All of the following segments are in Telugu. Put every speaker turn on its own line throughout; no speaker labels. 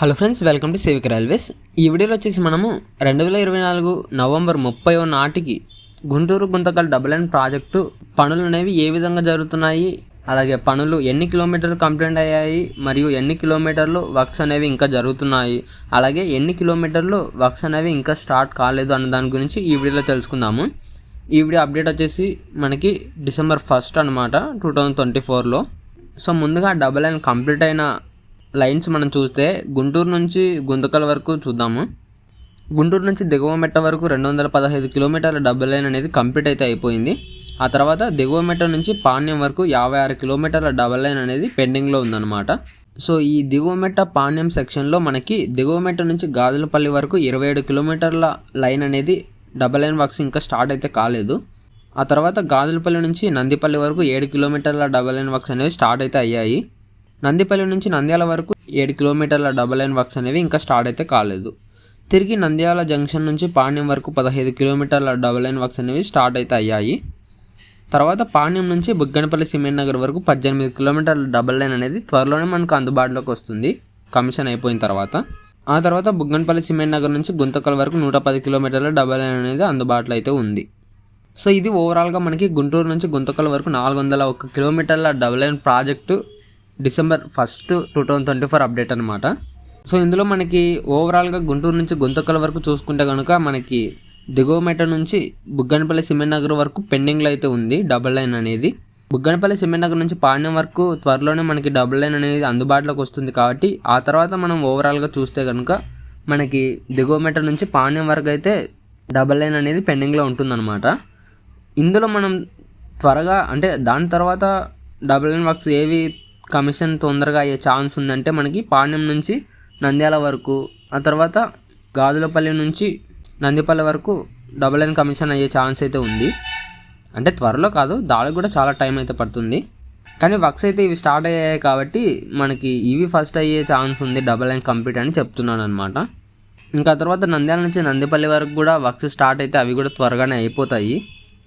Hello friends welcome to Sevika railways ఈ వీడియోలో వచ్చేసి మనము రెండు వేల ఇరవై నాలుగు నవంబర్ ముప్పై నాటికి Guntur Guntakal double end project పనులు అనేవి ఏ విధంగా జరుగుతున్నాయి? అలాగే పనులు ఎన్ని కిలోమీటర్లు కంప్లీట్ అయ్యాయి? మరియు ఎన్ని కిలోమీటర్లు వర్క్స్ అనేవి ఇంకా జరుగుతున్నాయి? అలాగే ఎన్ని కిలోమీటర్లు వర్క్స్ అనేవి ఇంకా స్టార్ట్ కాలేదు అన్న దాని గురించి ఈ వీడియోలో తెలుసుకుందాము. ఈ వీడియో అప్డేట్ వచ్చేసి మనకి డిసెంబర్ ఫస్ట్ అనమాట టూ థౌజండ్ ట్వంటీ ఫోర్లో. సో ముందుగా డబుల్ లైన్ కంప్లీట్ అయిన లైన్స్ మనం చూస్తే గుంటూరు నుంచి గుంతకల్ వరకు చూద్దాము. గుంటూరు నుంచి దిగువ మెట్ట వరకు రెండు వందల పదహైదు కిలోమీటర్ల డబుల్ లైన్ అనేది కంప్లీట్ అయితే అయిపోయింది. ఆ తర్వాత దిగువ మెట్ట నుంచి పాణ్యం వరకు యాభై ఆరు కిలోమీటర్ల డబుల్ లైన్ అనేది పెండింగ్లో ఉందన్నమాట. సో ఈ దిగువ మెట్ట పాణ్యం సెక్షన్లో మనకి దిగువ మెట్ట నుంచి గాజులపల్లి వరకు ఇరవై ఏడు కిలోమీటర్ల లైన్ అనేది డబల్ లైన్ వర్క్స్ ఇంకా స్టార్ట్ అయితే కాలేదు. ఆ తర్వాత గాజులపల్లి నుంచి నందిపల్లి వరకు ఏడు కిలోమీటర్ల డబల్ లైన్ వర్క్స్ అనేవి స్టార్ట్ అయితే అయ్యాయి. నందిపల్లి నుంచి నంద్యాల వరకు ఏడు కిలోమీటర్ల డబల్ లైన్ వర్క్స్ అనేవి ఇంకా స్టార్ట్ అయితే కాలేదు. తిరిగి నంద్యాల జంక్షన్ నుంచి పాణ్యం వరకు పదహైదు కిలోమీటర్ల డబల్ లైన్ వర్క్స్ అనేవి స్టార్ట్ అయితే అయ్యాయి. తర్వాత పాణ్యం నుంచి బుగ్గనపల్లి సిమెంట్ నగర్ వరకు పద్దెనిమిది కిలోమీటర్ల డబల్ లైన్ అనేది త్వరలోనే మనకు అందుబాటులోకి వస్తుంది. కమిషన్ అయిపోయిన తర్వాత. ఆ తర్వాత బుగ్గనపల్లి సిమెంట్ నగర్ నుంచి గుంతకల్ వరకు నూట పది కిలోమీటర్ల డబల్ లైన్ అనేది అందుబాటులో అయితే ఉంది. సో ఇది ఓవరాల్గా మనకి గుంటూరు నుంచి గుంతకల్ వరకు నాలుగు వందల ఒక కిలోమీటర్ల double line project December first two thousand twenty four update అనమాట సో ఇందులో మనకి ఓవరాల్గా గుంటూరు నుంచి గుంతకల వరకు చూసుకుంటే కనుక మనకి దిగువమెట నుంచి బుగ్గనపల్లి సిమెంట్ నగర్ వరకు పెండింగ్లో అయితే ఉంది డబుల్ లైన్ అనేది. బుగ్గనపల్లి సిమెంట్ నగర్ నుంచి పాండ్యం వరకు త్వరలోనే మనకి డబుల్ లైన్ అనేది అందుబాటులోకి వస్తుంది కాబట్టి ఆ తర్వాత మనం ఓవరాల్గా చూస్తే కనుక మనకి దిగువమెట నుంచి పాండ్యం వరకు అయితే డబుల్ లైన్ అనేది పెండింగ్లో ఉంటుందన్నమాట. ఇందులో మనం త్వరగా అంటే దాని తర్వాత డబుల్ లైన్ వర్క్స్ ఏవి కమిషన్ తొందరగా అయ్యే ఛాన్స్ ఉందంటే మనకి పాణ్యం నుంచి నంద్యాల వరకు ఆ తర్వాత గాజులపల్లి నుంచి నందిపల్లి వరకు డబుల్ లైన్ కమిషన్ అయ్యే ఛాన్స్ అయితే ఉంది. అంటే త్వరలో కాదు దానికి కూడా చాలా టైం అయితే పడుతుంది. కానీ వర్క్స్ అయితే ఇవి స్టార్ట్ అయ్యాయి కాబట్టి మనకి ఇవి ఫస్ట్ అయ్యే ఛాన్స్ ఉంది డబల్ లైన్ కంప్లీట్ అని చెప్తున్నాను అనమాట ఇంకా తర్వాత నంద్యాల నుంచి నందిపల్లి వరకు కూడా వర్క్స్ స్టార్ట్ అయితే అవి కూడా త్వరగానే అయిపోతాయి.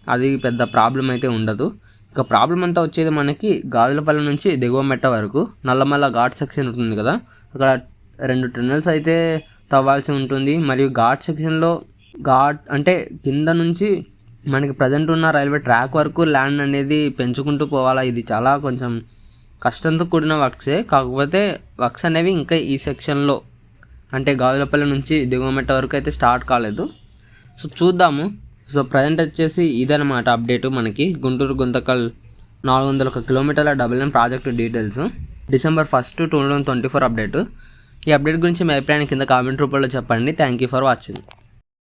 అది పెద్ద ప్రాబ్లం అయితే ఉండదు. ఇక ప్రాబ్లం అంతా వచ్చేది మనకి గాజులపల్లి నుంచి దిగువ మెట్ట వరకు. నల్లమల్ల ఘాట్ సెక్షన్ ఉంటుంది కదా. అక్కడ రెండు టన్నెల్స్ అయితే తవ్వాల్సి ఉంటుంది. మరియు ఘాట్ సెక్షన్లో ఘాట్ అంటే కింద నుంచి మనకి ప్రజెంట్ ఉన్న రైల్వే ట్రాక్ వరకు ల్యాండ్ అనేది పెంచుకుంటూ పోవాలా? ఇది చాలా కొంచెం కష్టంతో కూడిన వర్క్సే కాకపోతే వర్క్స్ అనేవి ఇంకా ఈ సెక్షన్లో అంటే గాజులపల్లి నుంచి దిగువ మెట్ట వరకు అయితే స్టార్ట్ కాలేదు. సో చూద్దాము. సో ప్రజెంట్ వచ్చేసి ఇదనమాట అప్డేట్ మనకి. గుంటూరు గుంతకల్ నాలుగు వందల ఒక కిలోమీటర్ల డబుల్ ఎన్ project details December first two thousand twenty four update ఈ అప్డేట్ గురించి మీ అభిప్రాయాన్ని కింద కామెంట్ రూపంలో చెప్పండి. Thank you for watching